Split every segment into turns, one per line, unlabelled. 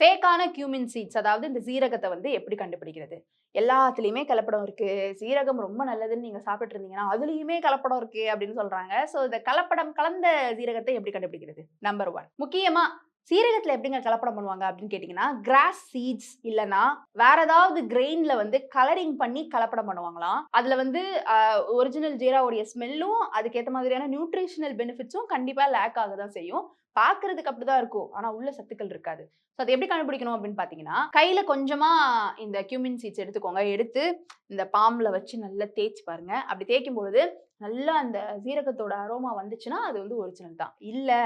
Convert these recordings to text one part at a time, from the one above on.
ஃபேக்கான cumin seeds அதாவது இந்த சீரகத்தை வந்து எப்படி கண்டுபிடிக்கிறது? எல்லாத்துலேயுமே கலப்படம் இருக்கு. சீரகம் ரொம்ப நல்லதுன்னு நீங்க சாப்பிட்டு இருந்தீங்கன்னா அதுலயுமே கலப்படம் இருக்கு அப்படின்னு சொல்றாங்க. ஸோ இந்த கலப்படம் கலந்த சீரகத்தை எப்படி கண்டுபிடிக்கிறது? நம்பர் ஒன் முக்கியமா சீரகத்தில் எப்படிங்க கலப்படம் பண்ணுவாங்க அப்படின்னு கேட்டிங்கன்னா கிராஸ் சீட்ஸ் இல்லைன்னா வேற ஏதாவது கிரெயினில் வந்து கலரிங் பண்ணி கலப்படம் பண்ணுவாங்களாம். அதில் வந்து ஒரிஜினல் ஜீராவுடைய ஸ்மெல்லும் அதுக்கேற்ற மாதிரியான நியூட்ரிஷனல் பெனிஃபிட்ஸும் கண்டிப்பாக லேக் ஆக தான் செய்யும். பார்க்கறதுக்கு அப்படிதான் இருக்கும். ஆனால் உள்ள சத்துக்கள் இருக்காது. ஸோ அதை எப்படி கண்டுபிடிக்கணும் அப்படின்னு பார்த்தீங்கன்னா கையில் கொஞ்சமாக இந்த கியூமின் சீட்ஸ் எடுத்துக்கோங்க. எடுத்து இந்த பாம்ல வச்சு நல்லா தேய்ச்சி பாருங்க. அப்படி தேய்க்கும் பொழுது நல்லா அந்த சீரகத்தோட அரோமா வந்துச்சுன்னா அது வந்து ஒரிஜினல் தான். இல்லை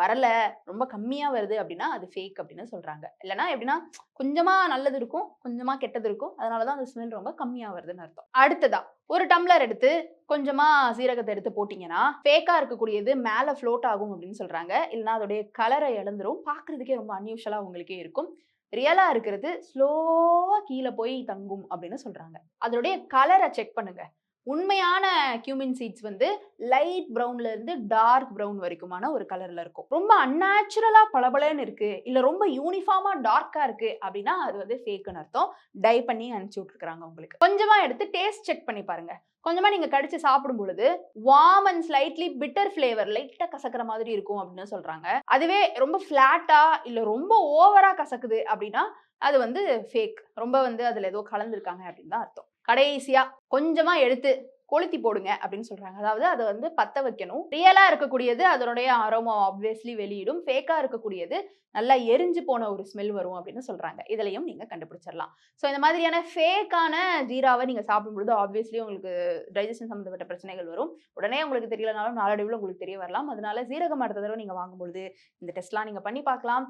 வரல ரொம்ப கம்மியாக வருது அப்படின்னா அது ஃபேக் அப்படின்னு சொல்கிறாங்க இல்லைன்னா எப்படின்னா கொஞ்சமாக நல்லது இருக்கும் கொஞ்சமாக கெட்டது இருக்கும். அதனாலதான் அந்த ஸ்மெல் ரொம்ப கம்மியாக வருதுன்னு அர்த்தம். அடுத்ததா ஒரு டம்ளர் எடுத்து கொஞ்சமாக சீரகத்தை எடுத்து போட்டிங்கன்னா ஃபேக்காக இருக்கக்கூடியது மேலே ஃப்ளோட் ஆகும் அப்படின்னு சொல்கிறாங்க இல்லைன்னா அதோடைய கலரை இழந்துரும். பார்க்குறதுக்கே ரொம்ப அன்யூஷலாக உங்களுக்கே இருக்கும். ரியலாக இருக்கிறது ஸ்லோவாக கீழே போய் தங்கும் அப்படின்னு சொல்கிறாங்க அதனுடைய கலரை செக் பண்ணுங்கள் உண்மையான கியூமின் சீட்ஸ் வந்து லைட் ப்ரௌன்ல இருந்து டார்க் ப்ரௌன் வரைக்குமான ஒரு கலர்ல இருக்கும். ரொம்ப அன்நேச்சுரலா பளபளன்னு இருக்கு. இல்ல ரொம்ப யூனிஃபார்மா டார்க்கா இருக்கு அப்படின்னா அது வந்து ஃபேக்குன்னு அர்த்தம். டை பண்ணி அனுப்பிச்சு விட்டுருக்காங்க உங்களுக்கு. கொஞ்சமா எடுத்து டேஸ்ட் செக் பண்ணி பாருங்க. கொஞ்சமா நீங்க கடிச்சு சாப்பிடும் பொழுது warm and slightly bitter flavour லைட்டா கசக்கிற மாதிரி இருக்கும் அப்படின்னு சொல்றாங்க. அதுவே ரொம்ப ஃபிளாட்டா இல்ல ரொம்ப ஓவரா கசக்குது அப்படின்னா அது வந்து ஃபேக் ரொம்ப வந்து அதுல ஏதோ கலந்துருக்காங்க அப்படின்னு தான் அர்த்தம். கடைசியாக கொஞ்சமாக எடுத்து கொளுத்தி போடுங்க அப்படின்னு சொல்றாங்க. அதாவது அதை வந்து பத்த வைக்கணும். ரியலா இருக்கக்கூடியது அதனுடைய அரோமா ஆப்வியஸ்லி வெளியிடும். ஃபேக்கா இருக்கக்கூடியது நல்லா எரிஞ்சு போன ஒரு ஸ்மெல் வரும் அப்படின்னு சொல்றாங்க. இதுலயும் நீங்க கண்டுபிடிச்சிடலாம். ஸோ இந்த மாதிரியான ஃபேக்கான ஜீராவை நீங்க சாப்பிடும்பொழுது ஆப்வியஸ்லி உங்களுக்கு டைஜஷன் சம்மந்தப்பட்ட பிரச்சனைகள் வரும். உடனே உங்களுக்கு தெரியலனாலும் நாளடைவில் உங்களுக்கு தெரிய வரலாம். அதனால ஜீரகம் அடுத்த தடவை நீங்க வாங்கும்பொழுது இந்த டெஸ்ட்லாம் நீங்க பண்ணி பார்க்கலாம்.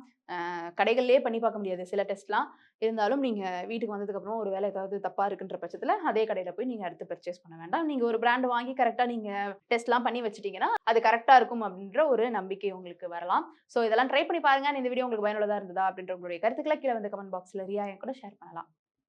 கடைகள்லேயே பண்ணி பார்க்க முடியாது சில டெஸ்ட்லாம் இருந்தாலும் நீங்கள் வீட்டுக்கு வந்ததுக்கப்புறம் ஒரு வேலை ஏதாவது தப்பாக இருக்குன்ற பட்சத்தில் அதே கடையில் போய் நீங்கள் அடுத்து பர்ச்சேஸ் பண்ண வேண்டாம். நீங்கள் ஒரு பிராண்ட் வாங்கி கரெக்டாக நீங்கள் டெஸ்ட்லாம் பண்ணி வச்சிட்டீங்கன்னா அது கரெக்டாக இருக்கும் அப்படின்ற ஒரு நம்பிக்கை உங்களுக்கு வரலாம். ஸோ இதெல்லாம் ட்ரை பண்ணி பாருங்க. இந்த வீடியோ உங்களுக்கு பயனுள்ளதாக இருந்ததா அப்படின்ற உங்களுடைய கருத்துக்களை கீழே வந்து கமெண்ட் பாக்ஸில் ரியா என் கூட ஷேர் பண்ணலாம்.